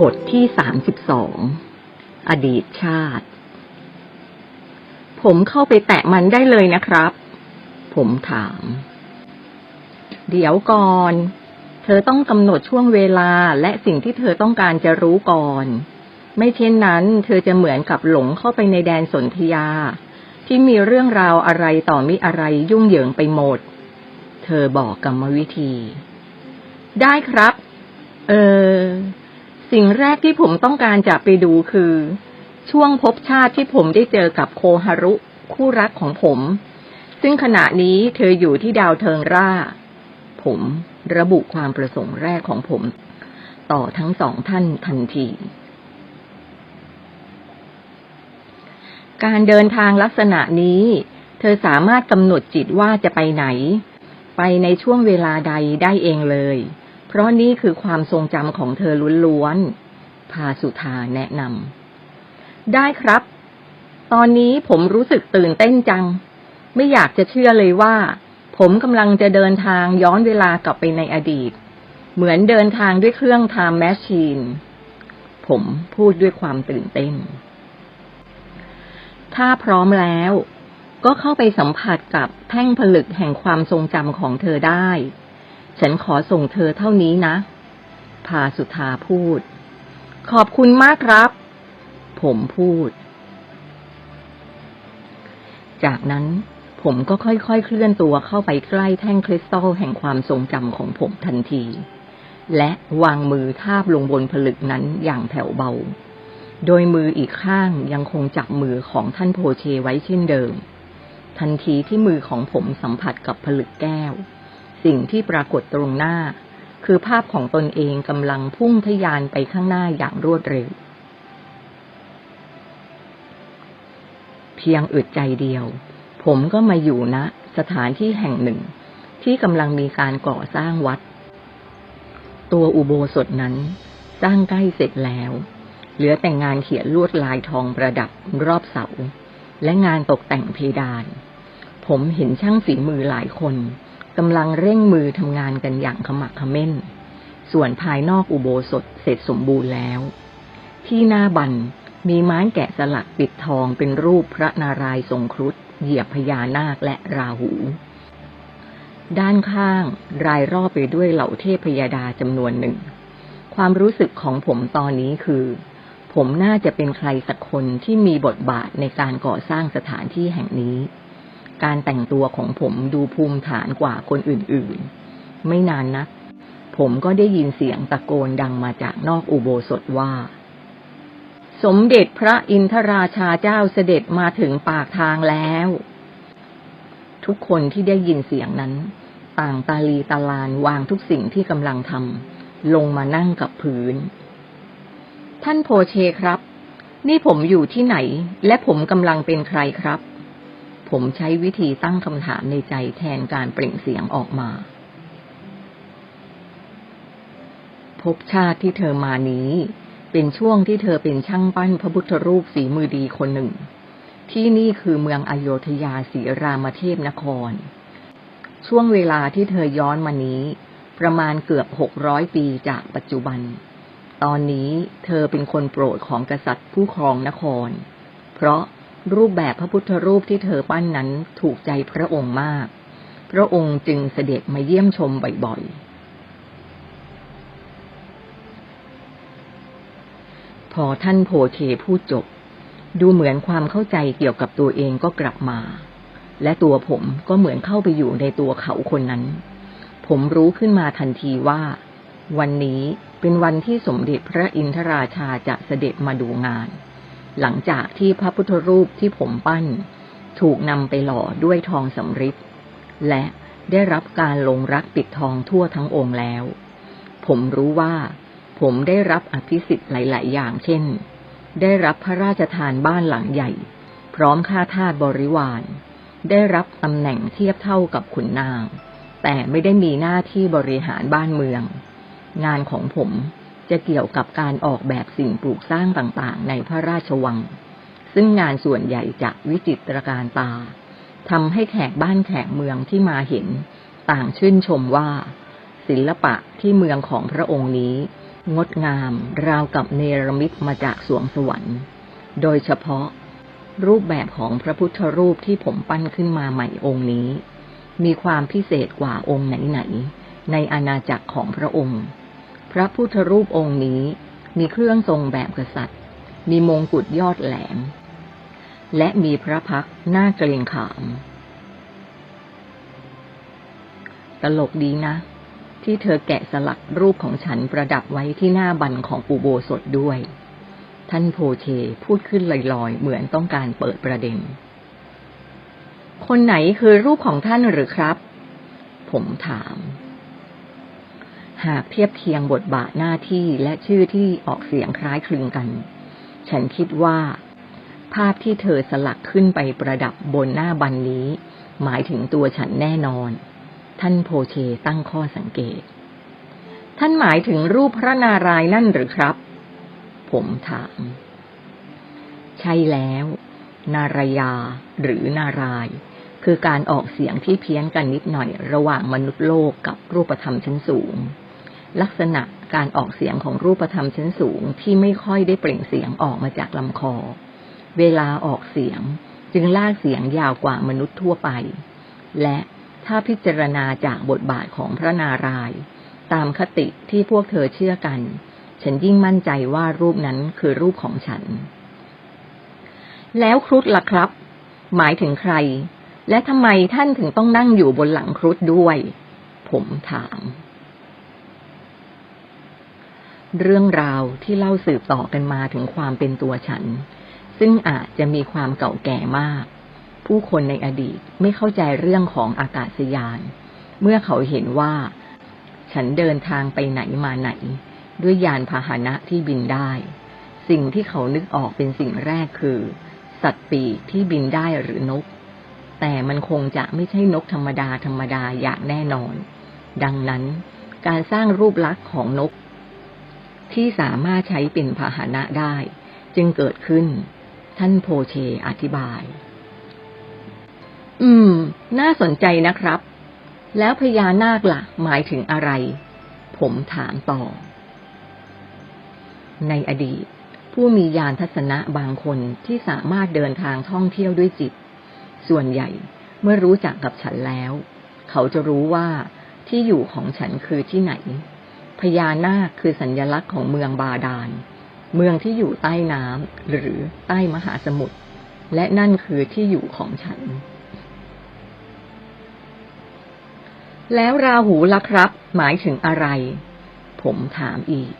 บทที่สามสิบสอง อดีตชาติ ผมเข้าไปแตะมันได้เลยนะครับ ผมถาม เดี๋ยวก่อน เธอต้องกำหนดช่วงเวลาและสิ่งที่เธอต้องการจะรู้ก่อน ไม่เช่นนั้น เธอจะเหมือนกับหลงเข้าไปในแดนสนธยา ที่มีเรื่องราวอะไรต่อมิอะไรยุ่งเหยิงไปหมด เธอบอกกรรมวิธี ได้ครับ เออ สิ่งแรกที่ผมต้องการจะไปดูคือ ช่วงภพชาติที่ผมได้เจอกับโคฮารุ คู่รักของผม ซึ่งขณะนี้เธออยู่ที่ดาวเทิงร่า ผมระบุความประสงค์แรกของผม ต่อทั้งสองท่านทันที การเดินทางลักษณะนี้ เธอสามารถกำหนดจิตว่าจะไปไหน ไปในช่วงเวลาใดได้เองเลย เพราะนี่คือความทรงจำของเธอล้วนๆ พาสุธาแนะนำ ได้ครับ ตอนนี้ผมรู้สึกตื่นเต้นจัง ไม่อยากจะเชื่อเลยว่า ผมกำลังจะเดินทางย้อนเวลากลับไปในอดีต เหมือนเดินทางด้วยเครื่อง Time Machine ผมพูดด้วยความตื่นเต้น ถ้าพร้อมแล้ว ก็เข้าไปสัมผัสกับแท่งผลึกแห่งความทรงจำของเธอได้ ฉันขอส่งเธอเท่านี้นะ พาสุธาพูด ขอบคุณมากครับ ผมพูด จากนั้นผมก็ค่อยๆเคลื่อนตัวเข้าไปใกล้แท่งคริสตัลแห่งความทรงจำของผมทันที และวางมือทาบลงบนผลึกนั้นอย่างแผ่วเบา โดยมืออีกข้างยังคงจับมือของท่านโพเชไว้เช่นเดิม ทันทีที่มือของผมสัมผัสกับผลึกแก้ว สิ่งที่ปรากฏตรงหน้า คือภาพของตนเองกำลังพุ่งทะยานไปข้างหน้าอย่างรวดเร็ว เพียงอึดใจเดียว ผมก็มาอยู่ณนะสถานที่แห่งหนึ่ง ที่กำลังมีการก่อสร้างวัด ตัวอุโบสถนั้น สร้างใกล้เสร็จแล้ว เหลือแต่งงานเขียนลวดลายทองประดับรอบเสาและงานตกแต่งเพดาน ผมเห็นช่างฝีมือหลายคน กำลังเร่งมือทำงานกันอย่างขมักขม้น ส่วนภายนอกอุโบสถเสร็จสมบูรณ์แล้ว ที่หน้าบันมีไม้แกะสลักปิดทองเป็นรูปพระนารายณ์ทรงครุฑเหยียบพญานาคและราหู ด้านข้างรายรอบไปด้วยเหล่าเทพพยดาจำนวนหนึ่ง ความรู้สึกของผมตอนนี้คือ ผมน่าจะเป็นใครสักคนที่มีบทบาทในการก่อสร้างสถานที่แห่งนี้ การแต่งตัวของผมดูภูมิฐานกว่าคนอื่นๆ ไม่นานนัก ผมก็ได้ยินเสียงตะโกนดังมาจากนอกอุโบสถว่า สมเด็จพระอินทราชาเจ้าเสด็จมาถึงปากทางแล้ว ทุกคนที่ได้ยินเสียงนั้น ต่างตาลีตาลานวางทุกสิ่งที่กำลังทำลงมานั่งกับพื้น ท่านโพเชครับ นี่ผมอยู่ที่ไหน และผมกำลังเป็นใครครับ ผมใช้วิธีตั้งคำถามในใจแทนการเปล่งเสียงออกมา พบชาติที่เธอมานี้ เป็นช่วงที่เธอเป็นช่างปั้นพระพุทธรูปฝีมือดีคนหนึ่ง ที่นี่คือเมืองอโยธยาศรีรามเทพนคร ช่วงเวลาที่เธอย้อนมานี้ ประมาณเกือบหกร้อยปีจากปัจจุบัน ตอนนี้เธอเป็นคนโปรดของกษัตริย์ผู้ครองนคร เพราะ รูปแบบพระพุทธรูปที่เธอปั้นนั้นถูกใจพระองค์มาก พระองค์จึงเสด็จมาเยี่ยมชมบ่อยๆ พอท่านโพเทพูดจบ ดูเหมือนความเข้าใจเกี่ยวกับตัวเองก็กลับมา และตัวผมก็เหมือนเข้าไปอยู่ในตัวเขาคนนั้น ผมรู้ขึ้นมาทันทีว่า วันนี้เป็นวันที่สมเด็จพระอินทราชาจะเสด็จมาดูงาน หลังจากที่พระพุทธรูปที่ผมปั้น ถูกนำไปหล่อด้วยทองสำริดและได้รับการลงรักปิดทองทั่วทั้งองค์แล้ว ผมรู้ว่า ผมได้รับอภิสิทธิ์หลาย ๆ อย่างเช่น ได้รับพระราชทานบ้านหลังใหญ่ พร้อมค่าทาสบริวาร ได้รับตำแหน่งเทียบเท่ากับขุนนาง แต่ไม่ได้มีหน้าที่บริหารบ้านเมือง งานของผม จะเกี่ยวกับการออกแบบสิ่งปลูกสร้างต่างๆ ในพระราชวัง ซึ่งงานส่วนใหญ่จะวิจิตรการตาทำให้แขกบ้านแขกเมืองที่มาเห็น ต่างชื่นชมว่า ศิลปะที่เมืองของพระองค์นี้ งดงามราวกับเนรมิตมาจากสวงสวรรค์ โดยเฉพาะ รูปแบบของพระพุทธรูปที่ผมปั้นขึ้นมาใหม่องค์นี้ มีความพิเศษกว่าองค์ไหนๆในอาณาจักรของพระองค์ ระพุทธรูปองค์นี้มีเครื่องทรงแบบกษัตริย์ มีมงกุฎยอดแหลม และมีพระพักหน้าเกรงขาม ตลกดีนะ ที่เธอแกะสลักรูปของฉันประดับไว้ที่หน้าบันของปูโบสถด้วย ท่านโพเชพูดขึ้นลอยๆ เหมือนต้องการเปิดประเด็น คนไหนคือรูปของท่านหรือครับ ผมถาม หากเทียบเคียงบทบาทหน้าที่และชื่อที่ออกเสียงคล้ายคลึงกัน ฉันคิดว่า ภาพที่เธอสลักขึ้นไปประดับบนหน้าบันนี้ หมายถึงตัวฉันแน่นอน ท่านโพเชตั้งข้อสังเกต ท่านหมายถึงรูปพระนารายณ์นั่นหรือครับ ผมถาม ใช่แล้ว นารายาหรือนาราย คือการออกเสียงที่เพี้ยนกันนิดหน่อยระหว่างมนุษย์โลกกับรูปธรรมชั้นสูง ลักษณะการออกเสียงของรูปธรรมชั้นสูงที่ไม่ค่อยได้เปล่งเสียงออกมาจากลำคอ เวลาออกเสียงจึงลากเสียงยาวกว่ามนุษย์ทั่วไป และถ้าพิจารณาจากบทบาทของพระนารายณ์ตามคติที่พวกเธอเชื่อกัน ฉันยิ่งมั่นใจว่ารูปนั้นคือรูปของฉัน แล้วครุฑล่ะครับ หมายถึงใคร และทำไมท่านถึงต้องนั่งอยู่บนหลังครุฑด้วย ผมถาม เรื่องราวที่เล่าสืบต่อกันมาถึงความเป็นตัวฉัน ซึ่งอาจจะมีความเก่าแก่มาก ผู้คนในอดีตไม่เข้าใจเรื่องของอากาศยาน เมื่อเขาเห็นว่า ฉันเดินทางไปไหนมาไหน ด้วยยานพาหนะที่บินได้ สิ่งที่เขานึกออกเป็นสิ่งแรกคือ สัตว์ปีกที่บินได้หรือนก แต่มันคงจะไม่ใช่นกธรรมดาธรรมดาอย่างแน่นอน ดังนั้นการสร้างรูปลักษณ์ของนก ที่สามารถใช้เป็นพาหนะได้ จึงเกิดขึ้น ท่านโพเชอธิบาย อืม น่าสนใจนะครับ แล้วพญานาคละ่ะหมายถึงอะไร ผมถามต่อ ในอดีต ผู้มียานทัศนะบางคนที่สามารถเดินทางท่องเที่ยวด้วยจิต ส่วนใหญ่เมื่อรู้จักกับฉันแล้ว เขาจะรู้ว่าที่อยู่ของฉันคือที่ไหน พญานาคคือสัญญลักษณ์ของเมืองบาดาล เมืองที่อยู่ใต้น้ำหรือใต้มหาสมุทร และนั่นคือที่อยู่ของฉัน แล้วราหูล่ะครับ หมายถึงอะไร ผมถามอีก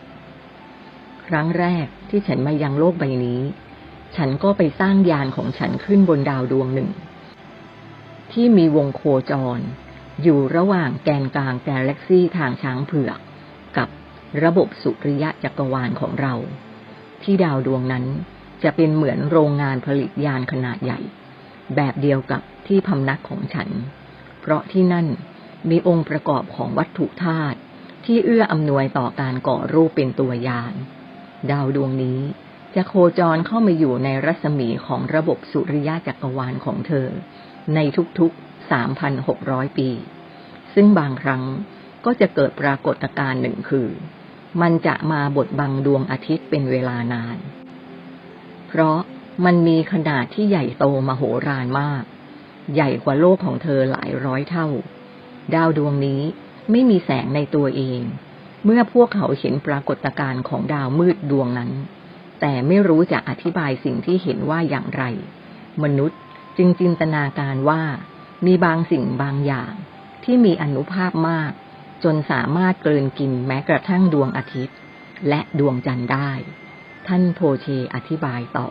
ครั้งแรกที่ฉันมายังโลกใบนี้ ฉันก็ไปสร้างยานของฉันขึ้นบนดาวดวงหนึ่ง ที่มีวงโคจร อยู่ระหว่างแกนกลางกาแล็กซี่ทางช้างเผือก ระบบสุริยะจักรวาลของเรา ที่ดาวดวงนั้นจะเป็นเหมือนโรงงานผลิตยานขนาดใหญ่ แบบเดียวกับที่พำนักของฉัน เพราะที่นั่นมีองค์ประกอบของวัตถุธาตุที่เอื้ออำนวยต่อการก่อรูปเป็นตัวยาน ดาวดวงนี้จะโคจรเข้ามาอยู่ในรัศมีของระบบสุริยะจักรวาลของเธอ ในทุกๆ 3,600 ปี ซึ่งบางครั้งก็จะเกิดปรากฏการณ์หนึ่งคือ มันจะมาบดบังดวงอาทิตย์เป็นเวลานาน เพราะมันมีขนาดที่ใหญ่โตมโหฬารมาก ใหญ่กว่าโลกของเธอหลายร้อยเท่า ดาวดวงนี้ไม่มีแสงในตัวเอง เมื่อพวกเขาเห็นปรากฏการณ์ของดาวมืดดวงนั้น แต่ไม่รู้จะอธิบายสิ่งที่เห็นว่าอย่างไร มนุษย์จึงจินตนาการว่า มีบางสิ่งบางอย่างที่มีอนุภาพมาก จนสามารถเกินกินแม้กระทั่งดวงอาทิตย์ และดวงจันทร์ได้ ท่านโพเชอธิบายต่อ